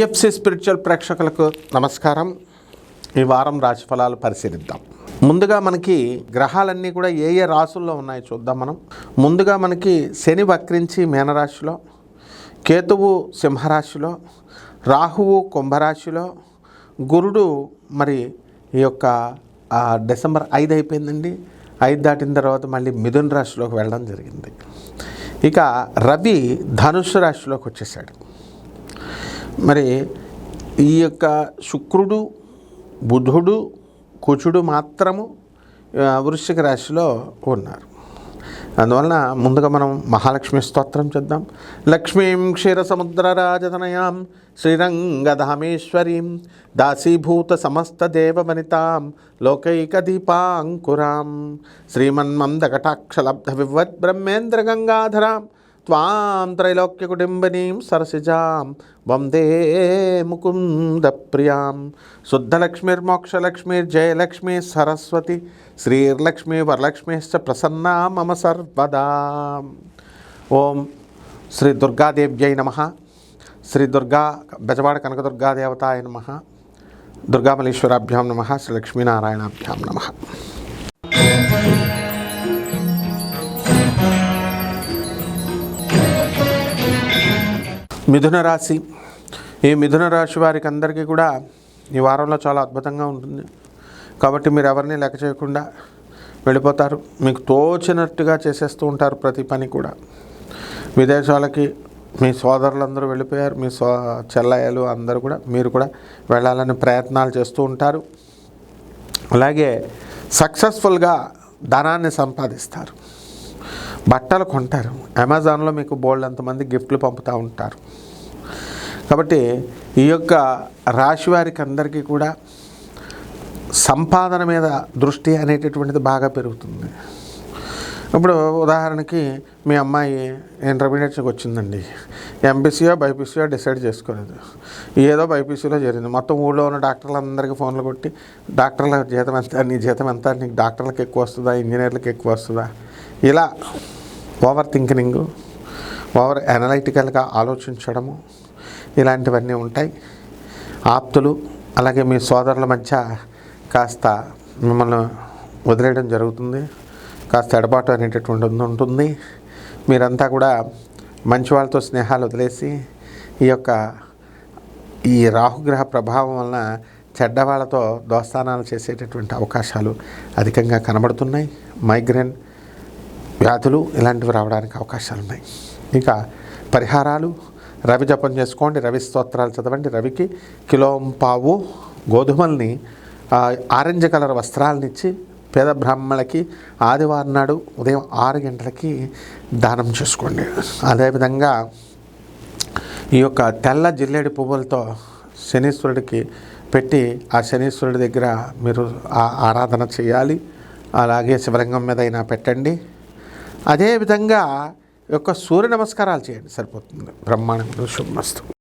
PFC spiritual ప్రేక్షకులకు నమస్కారం. ఈ వారం రాశి ఫలాలు పరిశీలిద్దాం. ముందుగా మనకి గ్రహాలన్నీ కూడా ఏ ఏ రాశుల్లో ఉన్నాయో చూద్దాం మనం. ముందుగా మనకి శని వక్రించి మీనరాశిలో కేతువు సింహరాశిలో రాహువు కుంభరాశిలో గురుడు మరి ఈ యొక్క డిసెంబర్ ఐదు అయిపోయిందండి. ఐదు దాటిన తర్వాత మళ్ళీ మిథున రాశిలోకి వెళ్ళడం జరిగింది. ఇక రవి ధనుసు రాశిలోకి వచ్చేసాడు. మరి ఈ యొక్క శుక్రుడు బుధుడు కుచుడు మాత్రము వృశ్చిక రాశిలో ఉన్నారు. అందువలన ముందుగా మనం మహాలక్ష్మి స్తోత్రం చేద్దాం. లక్ష్మీం క్షీరసముద్రరాజతనయాం శ్రీరంగధామేశ్వరీం దాసీభూత సమస్త దేవవనితాం లోకైకదీపాంకురాం శ్రీమన్మందకటాక్షలబ్ధ వివద్ బ్రహ్మేంద్ర గంగాధరాం త్వాం త్రైలోక్యకుటుంబినీం సరసిజాం వందే ముకుంద ప్రియాం శుద్ధలక్ష్మీర్మోక్షలక్ష్మీర్జయలక్ష్మీ సరస్వతి శ్రీర్లక్ష్మీ వరలక్ష్మీశ్చ ప్రసన్నా మమ సర్వదా ఓం శ్రీ దుర్గాదేవ్యై నమ శ్రీ దుర్గా బెజవాడ కనకదుర్గాదేవతాయ నమ దుర్గామలీశ్వరాభ్యాం నమ శ్రీ లక్ష్మీనారాయణాభ్యాం నమ మిథున రాశి. ఈ మిథున రాశి వారికి అందరికీ కూడా ఈ వారంలో చాలా అద్భుతంగా ఉంటుంది. కాబట్టి మీరు ఎవరిని లెక్క చేయకుండా వెళ్ళిపోతారు. మీకు తోచినట్టుగా చేసేస్తూ ఉంటారు ప్రతి పని కూడా. విదేశాలకి మీ సోదరులందరూ వెళ్ళిపోయారు. మీ సో చెల్లయ్యలు అందరూ కూడా మీరు కూడా వెళ్ళాలని ప్రయత్నాలు చేస్తూ ఉంటారు. అలాగే సక్సెస్ఫుల్గా ధనాన్ని సంపాదిస్తారు. బట్టలు కొంటారు. అమెజాన్లో మీకు బోల్డ్ అంతమంది గిఫ్ట్లు పంపుతూ ఉంటారు. కాబట్టి ఈ యొక్క రాశి వారికి అందరికీ కూడా సంపాదన మీద దృష్టి అనేటటువంటిది బాగా పెరుగుతుంది. ఇప్పుడు ఉదాహరణకి మీ అమ్మాయి ఇంటర్మీడియట్కి వచ్చిందండి. ఎంపీసీయో బైపీసీయో డిసైడ్ చేసుకోలేదు. ఏదో బైపీసీలో జరిగింది. మొత్తం ఊళ్ళో ఉన్న డాక్టర్లందరికీ ఫోన్లు కొట్టి డాక్టర్ల జీతం ఎంత? నీ జీతం ఎంత? నీకు డాక్టర్లకు ఎక్కువ వస్తుందా? ఇంజనీర్లకు ఎక్కువ వస్తుందా? ఇలా ఓవర్ థింకింగ్ ఓవర్ అనలైటికల్గా ఆలోచించడము ఇలాంటివన్నీ ఉంటాయి. ఆప్తులు అలాగే మీ సోదరుల మధ్య కాస్త మిమ్మల్ని వదిలేయడం జరుగుతుంది. కాస్త ఎడబాటు అనేటటువంటి ఉంటుంది. మీరంతా కూడా మంచి వాళ్ళతో స్నేహాలు వదిలేసి ఈ యొక్క ఈ రాహుగ్రహ ప్రభావం వలన చెడ్డవాళ్ళతో దోస్తానాలు చేసేటటువంటి అవకాశాలు అధికంగా కనబడుతున్నాయి. మైగ్రేన్ వ్యాధులు ఇలాంటివి రావడానికి అవకాశాలు ఉన్నాయి. ఇక పరిహారాలు రవి జపం చేసుకోండి రవి స్తోత్రాలు చదవండి. రవికి కిలోంపావు గోధుమల్ని ఆరెంజ్ కలర్ వస్త్రాలను ఇచ్చి పేద బ్రాహ్మణులకి ఆదివారం నాడు ఉదయం ఆరు గంటలకి దానం చేసుకోండి. అదేవిధంగా ఈ యొక్క తెల్ల జిల్లేడి పువ్వులతో శనీశ్వరుడికి పెట్టి ఆ శనీశ్వరుడి దగ్గర మీరు ఆరాధన చేయాలి. అలాగే శివలింగం మీద అయినా పెట్టండి. అదేవిధంగా ఈ యొక్క సూర్య నమస్కారాలు చేయండి సరిపోతుంది. బ్రహ్మాండం శుభమస్తు.